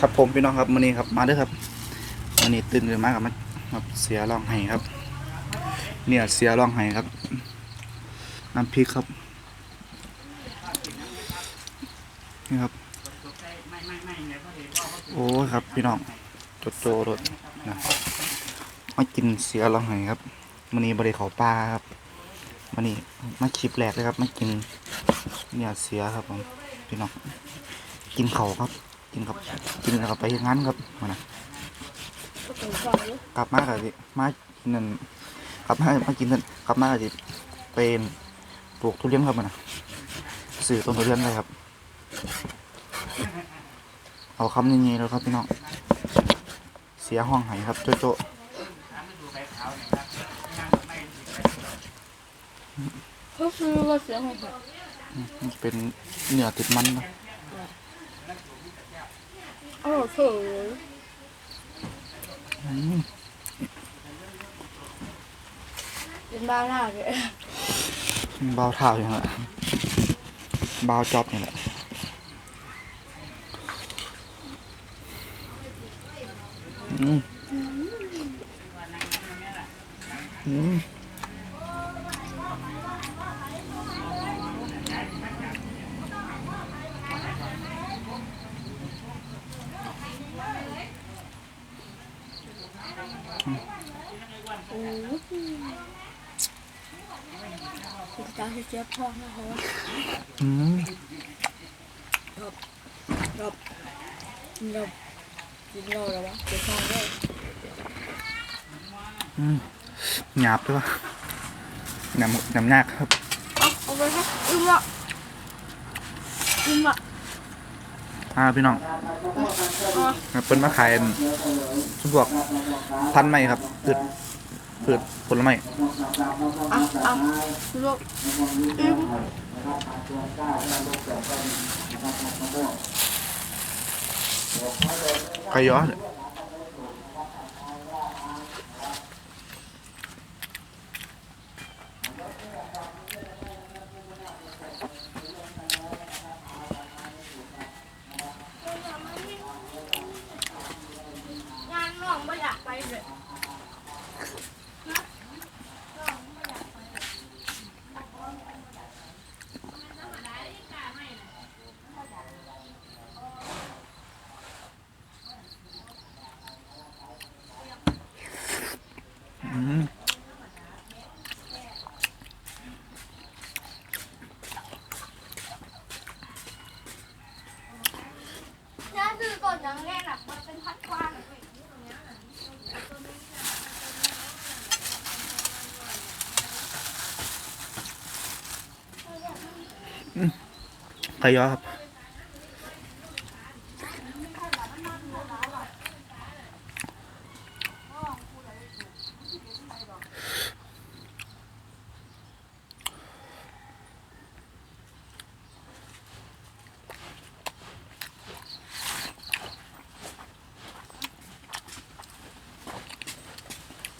ครับผมพี่น้องครับมื้อนี้ครับมาด้อครับมื้อนี้ตื่นขึ้นมากับมาครับเสียร้องไห้ครับ เนี่ยเสียร้องไห้ครับน้ำพริกครับนี่ครับโอ้ครับพี่น้องโจโจรถนะมากินเสียร้องไห้ครับมื้อนี้บริเขาปลาครับมื้อนี้มาคลิปแรกเลยครับมากินเนี่ยเสียครับผมพี่น้องกินเขาครับ กินกับกินแล้วก็ไปงานครับมานะกลับมากับสิมากินนั่นกลับมามากินนั่นกลับมากับสิเป็นปลูกทุเรียนครับมานะสื่อต้นทุเรียนเลยครับ เอาคำนี้แล้วครับพี่น้องเสียห้องไห้ครับโจโจก็คือว่าเสียงของผมมันเป็นเนื้อติดมันนะ โอ้โหอืมเป็นบ้าหน้าเลยเบาเท้าอย่างละเบาจอบอย่างละอืมอืม โอ้คุณตา เสียพ่อนะคะอืมรบรบกินเราแล้ววะเดี๋ยวฟังด้วยอืมหยาบด้วยวะหนำหนำยากครับเอาเอาไปครับอึ้มละอึ้มละอ่าพี่น้องอะเป็นมาขายชุบวกพันธุ์ใหม่ครับพืช พืชผลไม้อะอะลูกอึ้มไก่ย้อเนี่ย งานน้องไม่อยากไปเลย อืม ถ้าซื้อก่อนยังแน่น่ะมันเป็นพัดกว้าง ไก่ยอครับ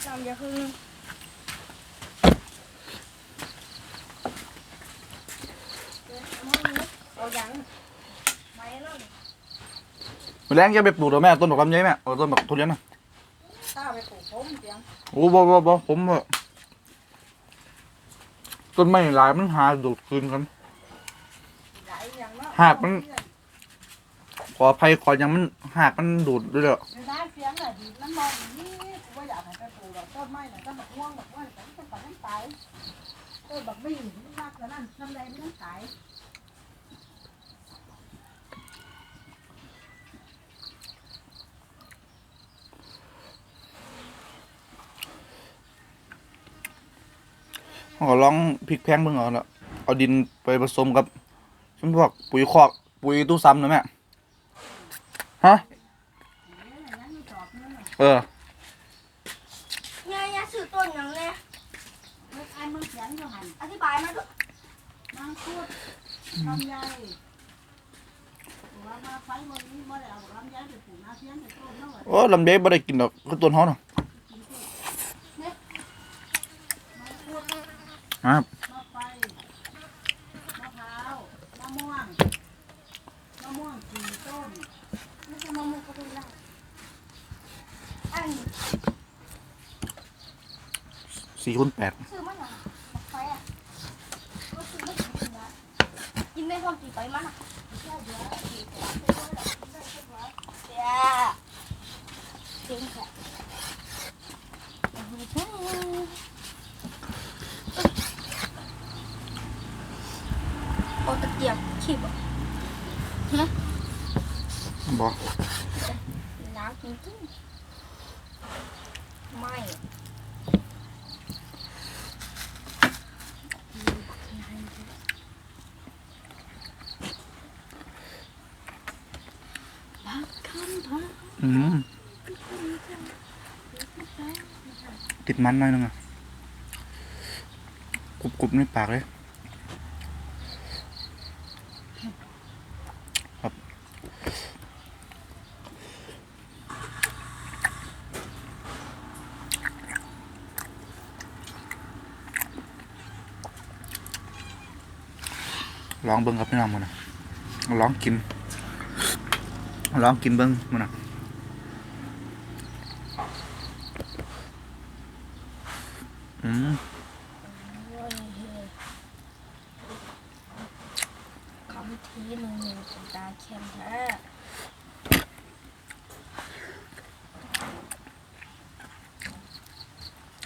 น้ำเยอะขึ้นเอา ยังไม่แล้วนี่มื้อแรงจะไปปลูกตัวแม่ต้นดอกลำไยแม่เอาต้นแบบทุเรียนนะข้าวไปปลูกผมเสียงโอ้บ่บ่บ่ผมว่าต้นไม้หลายมันหาดูดคืนกัน หลายอย่างเนาะหากมัน ขออภัยขอยังมันหากมันดูดด้วยเด้อไม่ได้เสียงน่ะดีมันมองอย่างนี้กูว่าอยากให้ไปปลูกดอกต้นไม้น่ะต้นบักม่วงบักม่วงแต่ต้นบักน้ำตายต้นบักไม่มันมากกว่านั้นน้ำแรงมันตาย เขาก็ลองพริกแพงเบิ่งเอาละเอาดินไปผสมกับชุมพวกปุ๋ยคอกปุ๋ยตู้ซ้ำนะแม่ฮะเออเนี่ยเนี่ยซื้อต้นยังเนี่ยเมื่อไอ้มึงเสียงอยู่หันอธิบายมาด้วยมังคุดลำไยว่ามาไฟวันนี้บ่ได้เอาลำไยไปปลูกนาเสียงไปต้นเนาะโอ้ลำเด็บ่ได้กินดอกคือต้นเฮาน่ะ ครับสี่คูณแปดม่วอมันหน่อยบักไฟอะก็ซื้อไม่ถึงกิเนะกินได้พอกี่ไฟมันอะเดี๋ยวเดี๋ยวเดี๋ยวเดี๋ยว เจ๋งค่ะโอ้ตะเกียบขีบอะฮะบอกน้ำจริงๆไม่อืมติดมันหน่อยนึงอะกรุบกรุบในปากเลย ลองเบิ้งครับพี่น้องมันนะลองกินลองกินเบิ้งมันนะอืมคำทีหนึ่งหนึ่งตาเค็มแท้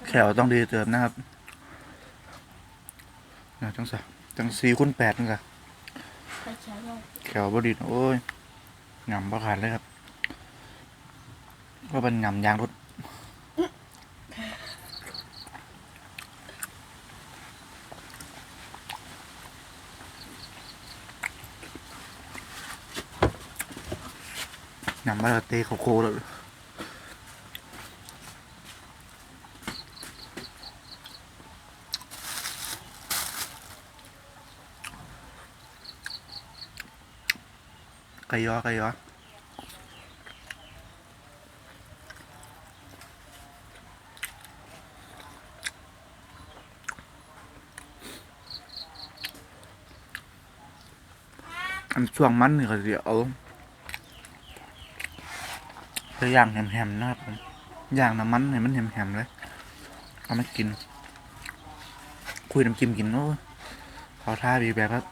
แขวต้องดีเติมนะครับนะจังสะจังสีคูณแปดนึงค่ะ แขวบดีโอ้ยงำประขาดเลยครับก็เป็นงำยางรถงำมาเตะเขาโคแล้วไก่ย อไก่ยออันช่วงมันนี่ก็จะเอาไปย่างแหมๆนะครับผมย่างน้ำมันให้มันแหมๆเลยเอามากิน คุยน้ำจิ้มกินโอ้ขอท่าบีแบบครับ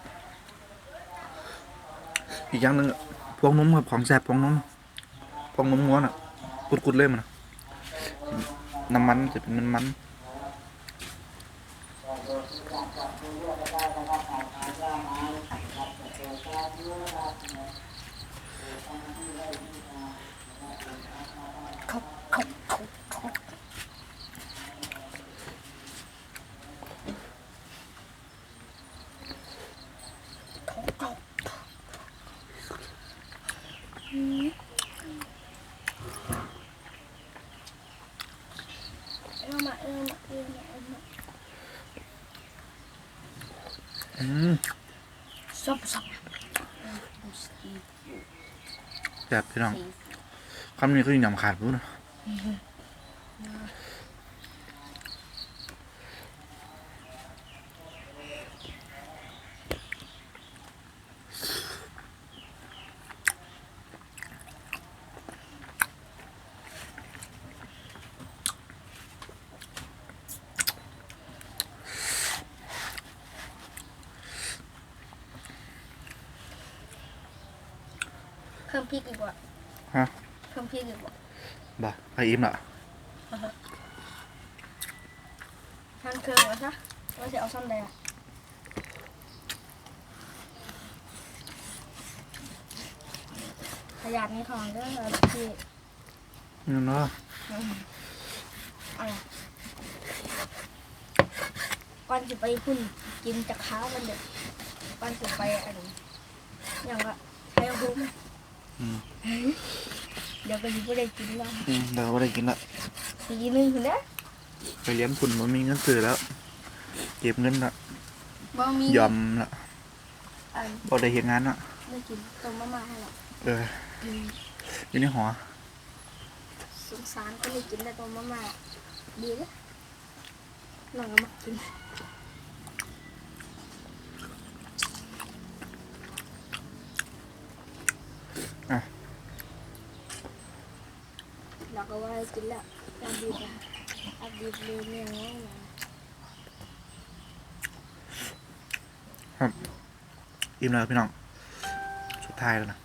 อีกอย่างหนึ่ง พวงนมครับของแสบพวงนมพวงนมง้วนอะกุดๆเลยมันอะน้ำมันจะเป็นมันมัน เอามาเออมาเออมาเออมา อืม ซับซับ แสบพี่น้องคำนี้คือหยำขาดปุ๊บ พิ่มพริกอีกว่าฮะเพิ่มพริกอีกว่าบ่าไปอิ่มละทานเครื่องแล้วซะว่าจะเอาซ้ำใดอะขยันนี้ของเด้อพี่นี่เนาะอะไรก่อนจะไปพุ่นกินจากข้าวมันเด็ดก่อนจะไปอันนี้อย่างก็ใช้หุ้มอืม เดี๋ยวก็จะไม่ได้กินแล้วอืมเดี๋ยวไม่ได้กินละปีหนึงคุณเด้อไปเลี้ยงคุณมันมีเงินซื้อแล้ว เก็บเงินละบ่มียอมละอันบ่ได้เห็นงานละไม่กินต้มมาม่าให้หรอกเอออยู่ในหอสงสารก็ไม่กินได้ต้มมาม่าดีเลยน้องก็มากิน awal gelap Nabi dah Nabi boleh ni orang คอิ่มแล้วพี่น้อง สุดท้ายแล้วนะ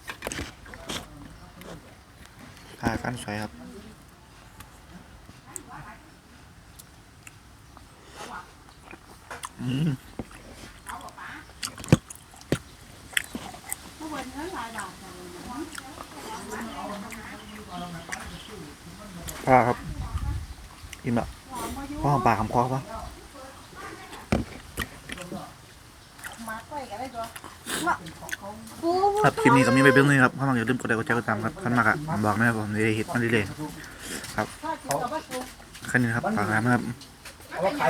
ทากันสวยครับอืม ปลาครับอิ่มแล้วพ่อของปลาคำคอปะมาก้อปูครับคลิปนี้ก็มีไปเบื้องนี้ครับถ้ามักอย่าลืมกดไลค์กดแชร์กดติดตามครับท่านมากอะบอกนะครับผมได้เห็นมันได้เลยครับแค่นี้ครับฝากร้านครับ